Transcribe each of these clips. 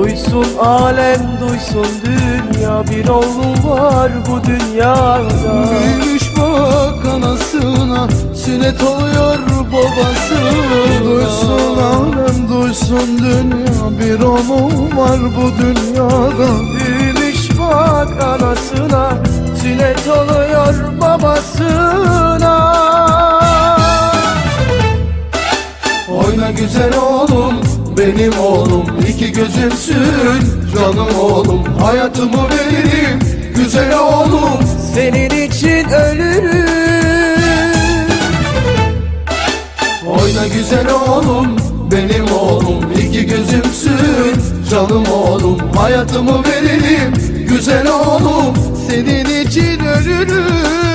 Duysun alem duysun dünya Bir oğlum var bu dünyada. Büyümüş bak anasına Sünnet oluyor babasına. Duysun alem duysun dünya Bir oğlum var bu dünyada. Büyümüş bak anasına Sünnet oluyor babasına. Oyna güzel oğlum benim oğlum. İki gözümsün canım oğlum. Hayatımı veririm güzel oğlum. Senin için ölürüm. Oyna güzel oğlum benim oğlum. İki gözümsün canım oğlum. Hayatımı veririm güzel oğlum. Senin için ölürüm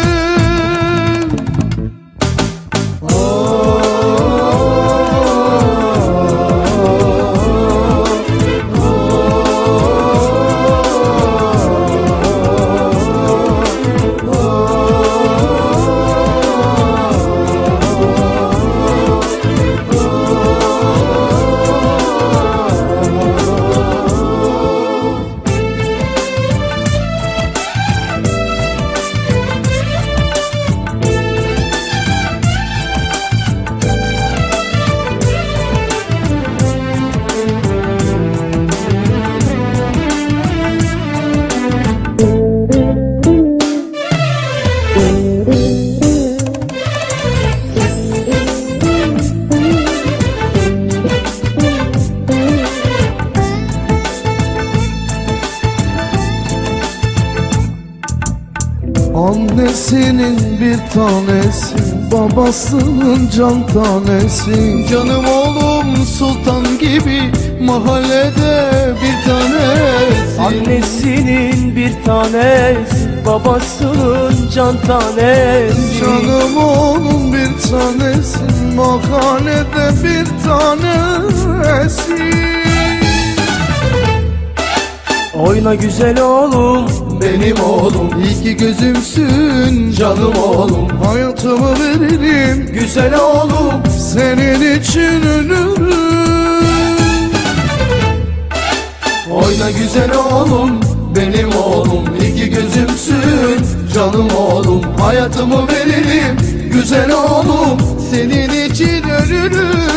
Annesinin bir tanesi Babasının can tanesi. Canım oğlum sultan gibi Mahallede bir tanesi. Annesinin bir tanesi Babasının can tanesi. Canım oğlum bir tanesi Mahallede bir tanesi. Oyna güzel oğlum Benim oğlum. İki gözümsün Canım oğlum. Hayatımı veririm Güzel oğlum. Senin için ölürüm. Oyna güzel oğlum benim oğlum. İki gözümsün Canım oğlum. Hayatımı veririm Güzel oğlum. Senin için ölürüm